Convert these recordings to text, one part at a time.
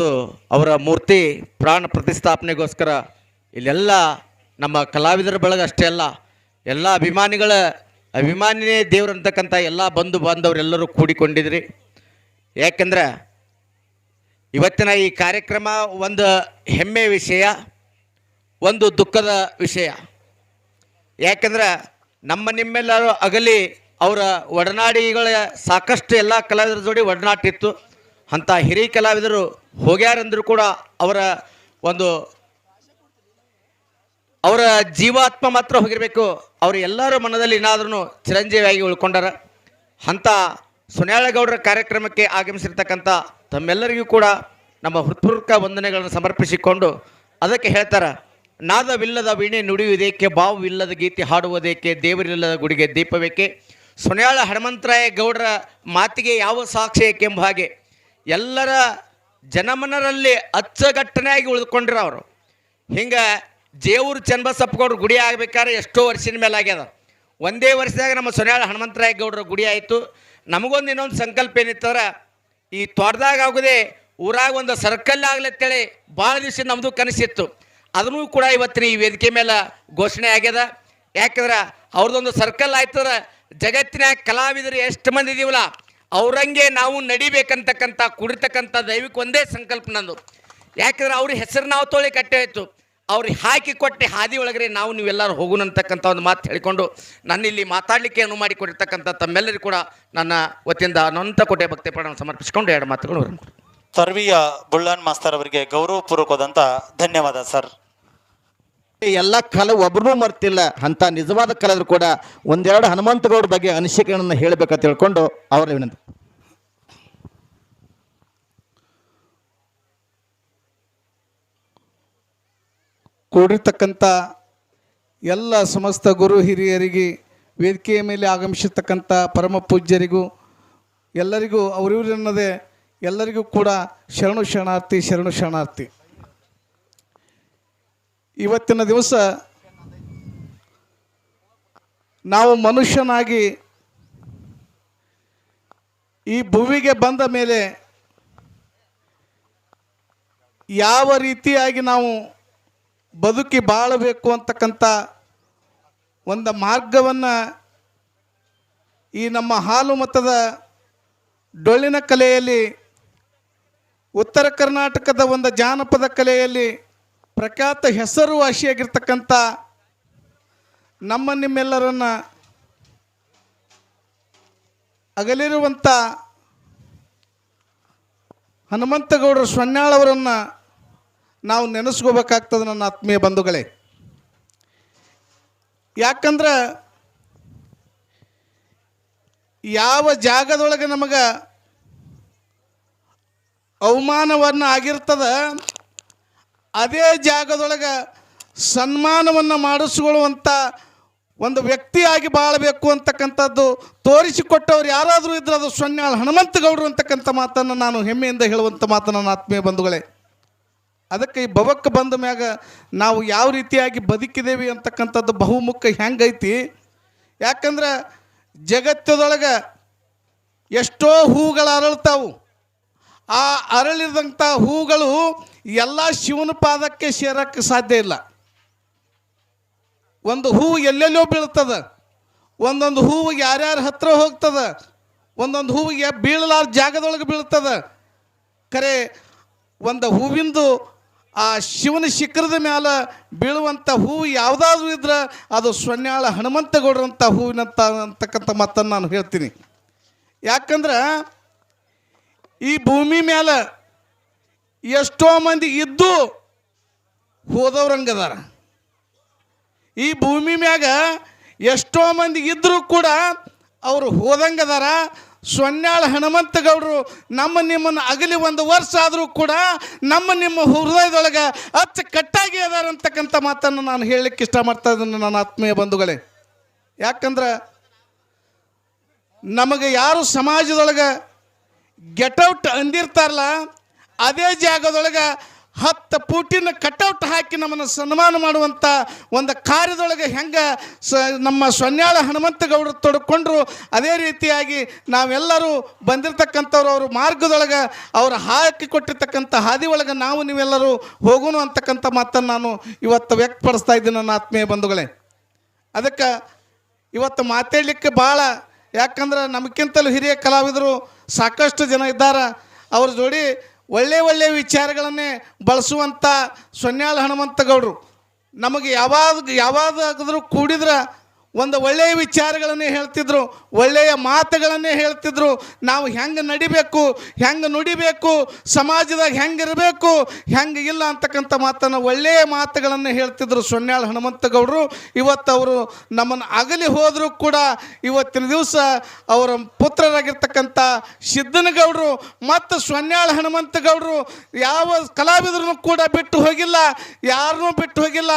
ಇವತ್ತು ಅವರ ಮೂರ್ತಿ ಪ್ರಾಣ ಪ್ರತಿಷ್ಠಾಪನೆಗೋಸ್ಕರ ಇಲ್ಲೆಲ್ಲ ನಮ್ಮ ಕಲಾವಿದರ ಬಳಗ ಅಷ್ಟೇ ಅಲ್ಲ, ಎಲ್ಲ ಅಭಿಮಾನಿಗಳ, ಅಭಿಮಾನಿನೇ ದೇವರಂತಕ್ಕಂಥ ಎಲ್ಲ ಬಂಧು ಬಾಂಧವರೆಲ್ಲರೂ ಕೂಡಿಕೊಂಡಿದ್ರಿ. ಯಾಕೆಂದ್ರೆ ಇವತ್ತಿನ ಈ ಕಾರ್ಯಕ್ರಮ ಒಂದು ಹೆಮ್ಮೆಯ ವಿಷಯ, ಒಂದು ದುಃಖದ ವಿಷಯ. ಯಾಕೆಂದ್ರೆ ನಮ್ಮ ನಿಮ್ಮೆಲ್ಲರೂ ಅಗಲಿ ಅವರ ಒಡನಾಡಿಗಳ ಸಾಕಷ್ಟು ಎಲ್ಲ ಕಲಾವಿದರ ಜೋಡಿ ಒಡನಾಟ ಇತ್ತು ಅಂಥ ಹಿರಿಯ ಕಲಾವಿದರು ಹೋಗ್ಯಾರಂದ್ರೂ ಕೂಡ ಅವರ ಒಂದು ಅವರ ಜೀವಾತ್ಮ ಮಾತ್ರ ಹೋಗಿರಬೇಕು. ಅವರು ಎಲ್ಲರ ಮನದಲ್ಲಿ ಏನಾದರೂ ಚಿರಂಜೀವಿಯಾಗಿ ಉಳ್ಕೊಂಡಾರ. ಅಂಥ ಸುನ್ಯಾಳಗೌಡರ ಕಾರ್ಯಕ್ರಮಕ್ಕೆ ಆಗಮಿಸಿರ್ತಕ್ಕಂಥ ತಮ್ಮೆಲ್ಲರಿಗೂ ಕೂಡ ನಮ್ಮ ಹೃತ್ಪೂರ್ವಕ ವಂದನೆಗಳನ್ನು ಸಮರ್ಪಿಸಿಕೊಂಡು ಅದಕ್ಕೆ ಹೇಳ್ತಾರ, ನಾದವಿಲ್ಲದ ವೀಣೆ ನುಡಿಯುವುದೇಕೆ ಬಾವುವಿಲ್ಲದ ಗೀತೆ ಹಾಡುವುದೇಕೆ, ದೇವರಿಲ್ಲದ ಗುಡಿಗೆ ದೀಪವೇಕೆ? ಸುನ್ಯಾಳ ಹನುಮಂತರಾಯ ಗೌಡರ ಮಾತಿಗೆ ಯಾವ ಸಾಕ್ಷಿ ಏಕೆಂಬ ಹಾಗೆ ಎಲ್ಲರ ಜನಮನರಲ್ಲಿ ಅಚ್ಚಗಟ್ಟನೆಯಾಗಿ ಉಳಿದುಕೊಂಡಿರೋ ಅವರು. ಹಿಂಗೆ ಜೇವೂರು ಚನ್ನಬಸಪ್ಪಗೌಡ್ರ ಗುಡಿ ಆಗ್ಬೇಕಾದ್ರೆ ಎಷ್ಟೋ ವರ್ಷದ ಮೇಲೆ ಆಗ್ಯದ. ಒಂದೇ ವರ್ಷದಾಗ ನಮ್ಮ ಸೊನ್ಯಾಳ ಹನುಮಂತರಾಯ ಗೌಡ್ರ ಗುಡಿ ಆಯಿತು. ನಮಗೊಂದು ಇನ್ನೊಂದು ಸಂಕಲ್ಪ ಏನಿತ್ತಂದ್ರೆ ಈ ತೋಟದಾಗ ಆಗೋದೇ ಊರಾಗ ಒಂದು ಸರ್ಕಲ್ ಆಗ್ಲತ್ತೇಳಿ ಭಾಳ ದಿವಸ ನಮ್ಮದು ಕನಸಿತ್ತು. ಅದನ್ನೂ ಕೂಡ ಇವತ್ತಿನ ಈ ವೇದಿಕೆ ಮೇಲೆ ಘೋಷಣೆ ಆಗ್ಯದ. ಯಾಕಂದ್ರೆ ಅವ್ರದ್ದೊಂದು ಸರ್ಕಲ್ ಆಯ್ತದ ಜಗತ್ತಿನ ಕಲಾವಿದರು ಎಷ್ಟು ಮಂದಿ ಇದೀವಲ್ಲ ಅವ್ರಂಗೆ ನಾವು ನಡಿಬೇಕಂತಕ್ಕಂಥ, ಕುಡಿತಕ್ಕಂಥ ದೈವಿಕ ಒಂದೇ ಸಂಕಲ್ಪ ನಂದು. ಯಾಕಂದ್ರೆ ಅವ್ರ ಹೆಸರು ನಾವು ತೋಳಿ ಕಟ್ಟೆ ಆಯಿತು. ಅವ್ರಿಗೆ ಹಾಕಿ ಕೊಟ್ಟೆ ಹಾದಿ ಒಳಗಡೆ ನಾವು ನೀವೆಲ್ಲರೂ ಹೋಗೋಣ ಅಂತಕ್ಕಂಥ ಒಂದು ಮಾತು ಹೇಳಿಕೊಂಡು ನನ್ನ ಇಲ್ಲಿ ಮಾತಾಡಲಿಕ್ಕೆ ಅನುವು ಮಾಡಿಕೊಟ್ಟಿರ್ತಕ್ಕಂಥ ತಮ್ಮೆಲ್ಲರಿಗೂ ಕೂಡ ನನ್ನ ವತಿಯಿಂದ ಅನಂತ ಕೋಟೆ ಭಕ್ತಿ ಪ್ರಾಣ ಸಮರ್ಪಿಸಿಕೊಂಡು ಎರಡು ಮಾತುಗಳು ತರ್ವಿಯ ಬುಳ್ಳನ್ ಮಾಸ್ತರ್ ಅವರಿಗೆ ಗೌರವಪೂರ್ವಕವಾದಂಥ ಧನ್ಯವಾದ ಸರ್. ಎಲ್ಲ ಕಲೆ ಒಬ್ಬರೂ ಮರ್ತಿಲ್ಲ. ಅಂತ ನಿಜವಾದ ಕಲಾದ್ರು ಕೂಡ ಒಂದೆರಡು ಹನುಮಂತಗೌಡ ಬಗ್ಗೆ ಅನಿಸಿಕೆಗಳನ್ನು ಹೇಳಬೇಕಂತ ತಿಳ್ಕೊಂಡು ಅವರ ವಿನಂತಿ. ಕೂಡಿರ್ತಕ್ಕಂಥ ಎಲ್ಲ ಸಮಸ್ತ ಗುರು ಹಿರಿಯರಿಗೆ ವೇದಿಕೆಯ ಮೇಲೆ ಆಗಮಿಸಿರ್ತಕ್ಕಂಥ ಪರಮ ಪೂಜ್ಯರಿಗೂ ಎಲ್ಲರಿಗೂ ಅವರಿವರನ್ನದೇ ಎಲ್ಲರಿಗೂ ಕೂಡ ಶರಣು ಶರಣಾರ್ಥಿ ಶರಣು ಶರಣಾರ್ಥಿ. ಇವತ್ತಿನ ದಿವಸ ನಾವು ಮನುಷ್ಯನಾಗಿ ಈ ಭುವಿಗೆ ಬಂದ ಮೇಲೆ ಯಾವ ರೀತಿಯಾಗಿ ನಾವು ಬದುಕಿ ಬಾಳಬೇಕು ಅಂತಕ್ಕಂಥ ಒಂದು ಮಾರ್ಗವನ್ನು ಈ ನಮ್ಮ ಹಾಲು ಮತದ ಡೊಳ್ಳಿನ ಕಲೆಯಲ್ಲಿ ಉತ್ತರ ಕರ್ನಾಟಕದ ಒಂದು ಜಾನಪದ ಕಲೆಯಲ್ಲಿ ಪ್ರಖ್ಯಾತ ಹೆಸರುವಾಸಿಯಾಗಿರ್ತಕ್ಕಂಥ ನಮ್ಮ ನಿಮ್ಮೆಲ್ಲರನ್ನ ಅಗಲಿರುವಂಥ ಹನುಮಂತಗೌಡರು ಸೊನ್ನಾಳವರನ್ನು ನಾವು ನೆನೆಸ್ಕೋಬೇಕಾಗ್ತದೆ ನನ್ನ ಆತ್ಮೀಯ ಬಂಧುಗಳೇ. ಯಾಕಂದ್ರೆ ಯಾವ ಜಾಗದೊಳಗೆ ನಮಗೆ ಅವಮಾನವನ್ನು ಆಗಿರ್ತದ ಅದೇ ಜಾಗದೊಳಗೆ ಸನ್ಮಾನವನ್ನು ಮಾಡಿಸ್ಕೊಳ್ಳುವಂಥ ಒಂದು ವ್ಯಕ್ತಿಯಾಗಿ ಬಾಳಬೇಕು ಅಂತಕ್ಕಂಥದ್ದು ತೋರಿಸಿಕೊಟ್ಟವ್ರು ಯಾರಾದರೂ ಇದ್ರೆ ಅದು ಸೊನ್ಯಾಳ ಹನುಮಂತಗೌಡರು ಅಂತಕ್ಕಂಥ ಮಾತನ್ನು ನಾನು ಹೆಮ್ಮೆಯಿಂದ ಹೇಳುವಂಥ ಮಾತನ್ನು ನನ್ನ ಆತ್ಮೀಯ ಬಂಧುಗಳೇ. ಅದಕ್ಕೆ ಈ ಭವಕ್ಕೆ ಬಂದ ಮ್ಯಾಗ ನಾವು ಯಾವ ರೀತಿಯಾಗಿ ಬದುಕಿದ್ದೇವೆ ಅಂತಕ್ಕಂಥದ್ದು ಬಹುಮುಖ ಹೆಂಗೈತಿ ಯಾಕಂದ್ರೆ ಜಗತ್ತದೊಳಗೆ ಎಷ್ಟೋ ಹೂಗಳು ಅರಳ್ತಾವು. ಆ ಅರಳಿದಂಥ ಹೂಗಳು ಎಲ್ಲ ಶಿವನ ಪಾದಕ್ಕೆ ಸೇರಕ್ಕೆ ಸಾಧ್ಯ ಇಲ್ಲ. ಒಂದು ಹೂವು ಎಲ್ಲೆಲ್ಲೋ ಬೀಳ್ತದೆ. ಒಂದೊಂದು ಹೂವು ಯಾರ್ಯಾರ ಹತ್ರ ಹೋಗ್ತದೆ. ಒಂದೊಂದು ಹೂವಿಗೆ ಬೀಳಲಾರ ಜಾಗದೊಳಗೆ ಬೀಳ್ತದೆ. ಖರೆ ಒಂದು ಹೂವಿಂದು ಆ ಶಿವನ ಶಿಖರದ ಮೇಲೆ ಬೀಳುವಂಥ ಹೂವು ಯಾವುದಾದ್ರೂ ಇದ್ರೆ ಅದು ಸೊನ್ಯಾಳ ಹನುಮಂತಗೌಡರಂಥ ಹೂವಿನಂತ ಅಂತಕ್ಕಂಥ ಮಾತನ್ನು ನಾನು ಹೇಳ್ತೀನಿ. ಯಾಕಂದ್ರೆ ಈ ಭೂಮಿ ಮೇಲೆ ಎಷ್ಟೋ ಮಂದಿ ಇದ್ದು ಹೋದವ್ರಂಗದಾರ ಈ ಭೂಮಿ ಮ್ಯಾಗ ಎಷ್ಟೋ ಮಂದಿ ಇದ್ದರೂ ಕೂಡ ಅವರು ಹೋದಂಗದಾರ ಸೊನ್ಯಾಳ ಹನುಮಂತಗೌಡರು ನಮ್ಮ ನಿಮ್ಮನ್ನು ಅಗಲಿ ಒಂದು ವರ್ಷ ಆದರೂ ಕೂಡ ನಮ್ಮ ನಿಮ್ಮ ಹೃದಯದೊಳಗೆ ಅಚ್ಚ ಕಟ್ಟಾಗಿ ಅದಾರ ಅಂತಕ್ಕಂಥ ಮಾತನ್ನು ನಾನು ಹೇಳಲಿಕ್ಕೆ ಇಷ್ಟಪಡ್ತಾ ಇದ್ದೀನಿ ನನ್ನ ಆತ್ಮೀಯ ಬಂಧುಗಳೇ. ಯಾಕಂದ್ರೆ ನಮಗೆ ಯಾರು ಸಮಾಜದೊಳಗೆ ಗೆಟೌಟ್ ಅಂದಿರ್ತಾರಲ್ಲ, ಅದೇ ಜಾಗದೊಳಗೆ ಹತ್ತು ಪೂಟಿನ ಕಟೌಟ್ ಹಾಕಿ ನಮ್ಮನ್ನು ಸನ್ಮಾನ ಮಾಡುವಂಥ ಒಂದು ಕಾರ್ಯದೊಳಗೆ ಹೆಂಗೆ ಸ, ನಮ್ಮ ಸೊನ್ಯಾಳ ಹನುಮಂತಗೌಡರು ತೊಡ್ಕೊಂಡ್ರು, ಅದೇ ರೀತಿಯಾಗಿ ನಾವೆಲ್ಲರೂ ಬಂದಿರತಕ್ಕಂಥವ್ರು ಅವ್ರ ಮಾರ್ಗದೊಳಗೆ ಅವ್ರು ಹಾಕಿ ಕೊಟ್ಟಿರ್ತಕ್ಕಂಥ ಹಾದಿ ಒಳಗೆ ನಾವು ನೀವೆಲ್ಲರೂ ಹೋಗೋಣ ಅಂತಕ್ಕಂಥ ಮಾತನ್ನು ನಾನು ಇವತ್ತು ವ್ಯಕ್ತಪಡಿಸ್ತಾ ಇದ್ದೀನಿ ನನ್ನ ಆತ್ಮೀಯ ಬಂಧುಗಳೇ. ಅದಕ್ಕೆ ಇವತ್ತು ಮಾತಾಡಲಿಕ್ಕೆ ಭಾಳ ಯಾಕಂದ್ರೆ ನಮಗಿಂತಲೂ ಹಿರಿಯ ಕಲಾವಿದರು ಸಾಕಷ್ಟು ಜನ ಇದ್ದಾರೆ. ಅವ್ರ ಜೋಡಿ ಒಳ್ಳೆ ಒಳ್ಳೆ ವಿಚಾರಗಳನ್ನೇ ಬಳಸುವಂಥ ಸೊನ್ಯಾಳ ಹನುಮಂತಗೌಡರು. ನಮಗೆ ಯಾವಾಗ ಯಾವಾಗಾದರೂ ಕೂಡಿದ್ರೆ ಒಂದು ಒಳ್ಳೆಯ ವಿಚಾರಗಳನ್ನೇ ಹೇಳ್ತಿದ್ರು, ಒಳ್ಳೆಯ ಮಾತುಗಳನ್ನೇ ಹೇಳ್ತಿದ್ರು. ನಾವು ಹೆಂಗೆ ನಡಿಬೇಕು, ಹೆಂಗೆ ನುಡಿಬೇಕು, ಸಮಾಜದಾಗ ಹೆಂಗಿರಬೇಕು, ಹೆಂಗೆ ಇಲ್ಲ ಅಂತಕ್ಕಂಥ ಮಾತನ್ನು ಒಳ್ಳೆಯ ಮಾತುಗಳನ್ನು ಹೇಳ್ತಿದ್ರು ಸೊನ್ಯಾಳ ಹನುಮಂತಗೌಡರು. ಇವತ್ತು ಅವರು ನಮ್ಮನ್ನು ಅಗಲಿ ಹೋದರೂ ಕೂಡ ಇವತ್ತಿನ ದಿವಸ ಅವರ ಪುತ್ರರಾಗಿರ್ತಕ್ಕಂಥ ಸಿದ್ದನಗೌಡರು ಮತ್ತು ಸೊನ್ಯಾಳ ಹನುಮಂತಗೌಡರು ಯಾವ ಕಲಾವಿದರನ್ನು ಕೂಡ ಬಿಟ್ಟು ಹೋಗಿಲ್ಲ, ಯಾರನ್ನೂ ಬಿಟ್ಟು ಹೋಗಿಲ್ಲ,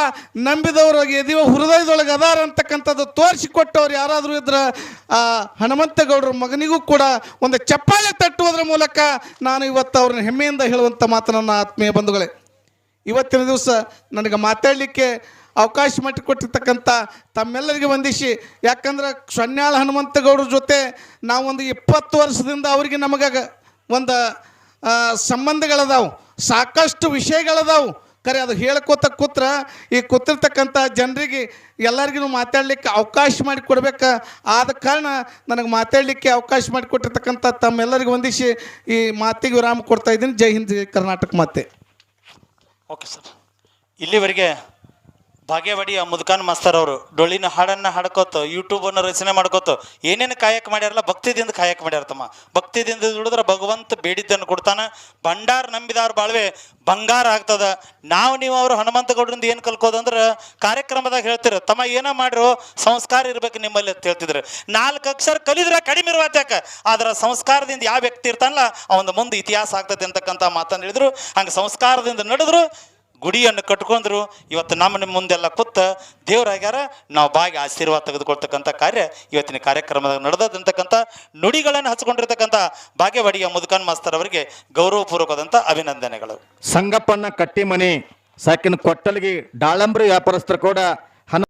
ನಂಬಿದವರು ಎದಿವ ಹೃದಯದೊಳಗೆ ಅದಾರ ಅಂತಕ್ಕಂಥದ್ದು ತೋರಿಸಿಕೊಟ್ಟವ್ರು ಯಾರಾದರೂ ಇದ್ರೆ, ಆ, ಹನುಮಂತಗೌಡರ ಮಗನಿಗೂ ಕೂಡ ಒಂದು ಚಪ್ಪಾಳೆ ತಟ್ಟುವುದರ ಮೂಲಕ ನಾನು ಇವತ್ತು ಅವ್ರನ್ನ ಹೆಮ್ಮೆಯಿಂದ ಹೇಳುವಂಥ ಮಾತು ನನ್ನ ಆತ್ಮೀಯ ಬಂಧುಗಳೇ. ಇವತ್ತಿನ ದಿವಸ ನನಗೆ ಮಾತಾಡಲಿಕ್ಕೆ ಅವಕಾಶ ಮಾಡಿಕೊಟ್ಟಿರ್ತಕ್ಕಂಥ ತಮ್ಮೆಲ್ಲರಿಗೆ ವಂದಿಸಿ, ಯಾಕಂದ್ರೆ ಸೊನ್ಯಾಳ ಹನುಮಂತಗೌಡ್ರ ಜೊತೆ ನಾವೊಂದು ಇಪ್ಪತ್ತು ವರ್ಷದಿಂದ ಅವರಿಗೆ ನಮಗೆ ಒಂದು ಸಂಬಂಧಗಳದಾವು, ಸಾಕಷ್ಟು ವಿಷಯಗಳದಾವು. ಖರೆ ಅದು ಹೇಳ್ಕೊತ ಕೂತ್ರ, ಈ ಕೂತಿರ್ತಕ್ಕಂಥ ಜನರಿಗೆ ಎಲ್ಲರಿಗೂ ಮಾತಾಡಲಿಕ್ಕೆ ಅವಕಾಶ ಮಾಡಿ ಕೊಡ್ಬೇಕು. ಆದ ಕಾರಣ ನನಗೆ ಮಾತಾಡಲಿಕ್ಕೆ ಅವಕಾಶ ಮಾಡಿಕೊಟ್ಟಿರ್ತಕ್ಕಂಥ ತಮ್ಮೆಲ್ಲರಿಗೂ ವಂದಿಸಿ ಈ ಮಾತಿಗೆ ವಿರಾಮ ಕೊಡ್ತಾ ಇದ್ದೀನಿ. ಜೈ ಹಿಂದ್ ಕರ್ನಾಟಕ ಮಾತೆ. ಓಕೆ ಸರ್ ಇಲ್ಲಿವರೆಗೆ ಬಾಗೇವಾಡಿಯ ಮುದುಕಾನ್ ಮಾಸ್ತರ್ ಅವರು ಡೊಳ್ಳಿನ ಹಾಡನ್ನು ಹಾಡ್ಕೋತ ಯೂಟ್ಯೂಬನ್ನು ರಚನೆ ಮಾಡ್ಕೋತ, ಏನೇನು ಕಾಯಕ ಮಾಡ್ಯಾರಲ್ಲ ಭಕ್ತಿದಿಂದ ಕಾಯಕ ಮಾಡ್ಯಾರ ತಮ್ಮ. ಭಕ್ತಿದಿಂದ ದುಡಿದ್ರೆ ಭಗವಂತ ಬೇಡಿದ್ದನ್ನು ಕೊಡ್ತಾನೆ. ಭಂಡಾರ ನಂಬಿದಾರ ಬಾಳ್ವೆ ಬಂಗಾರ ಆಗ್ತದ. ನಾವು ನೀವು ಅವರು ಹನುಮಂತಗೌಡರಿಂದ ಏನು ಕಲ್ಕೋದಂದ್ರೆ ಕಾರ್ಯಕ್ರಮದಾಗ ಹೇಳ್ತಿರ, ತಮ್ಮ ಏನ ಮಾಡಿರೋ ಸಂಸ್ಕಾರ ಇರ್ಬೇಕು ನಿಮ್ಮಲ್ಲಿ ಅಂತ ಹೇಳ್ತಿದ್ರು. ನಾಲ್ಕು ಅಕ್ಷರ ಕಲಿದ್ರೆ ಕಡಿಮೆ ಇರುವಾತ್ಯಾಕ ಆದ್ರೆ ಸಂಸ್ಕಾರದಿಂದ ಯಾವ ವ್ಯಕ್ತಿ ಇರ್ತಾನಲ್ಲ ಅವನ ಮುಂದೆ ಇತಿಹಾಸ ಆಗ್ತದೆ ಅಂತಕ್ಕಂಥ ಮಾತನ್ನು ಹೇಳಿದ್ರು. ಹಂಗೆ ಸಂಸ್ಕಾರದಿಂದ ನಡೆದ್ರು. ಗುಡಿಯನ್ನು ಕಟ್ಕೊಂಡ್ರು, ಇವತ್ತು ನಮ್ಮ ನಿಮ್ಮ ಮುಂದೆಲ್ಲ ಕೂತ ದೇವರಾಗ್ಯಾರ ನಾವು ಬಾಗಿ ಆಶೀರ್ವಾದ ತೆಗೆದುಕೊಳ್ತಕ್ಕಂಥ ಕಾರ್ಯ ಇವತ್ತಿನ ಕಾರ್ಯಕ್ರಮದಾಗ ನಡೆದಂತಕ್ಕಂಥ ನುಡಿಗಳನ್ನು ಹಚ್ಕೊಂಡಿರ್ತಕ್ಕಂಥ ಬಾಗೇವಾಡಿಯ ಮುದುಕನ್ ಮಾಸ್ತರ್ ಅವರಿಗೆ ಗೌರವಪೂರ್ವಕವಾದಂಥ ಅಭಿನಂದನೆಗಳು. ಸಂಗಪ್ಪನ ಕಟ್ಟಿಮನಿ, ಸಾಕಿನ ಕೊಟ್ಟಲಿಗೆ, ಡಾಳಂಬ್ರಿ ವ್ಯಾಪಾರಸ್ಥರು ಕೂಡ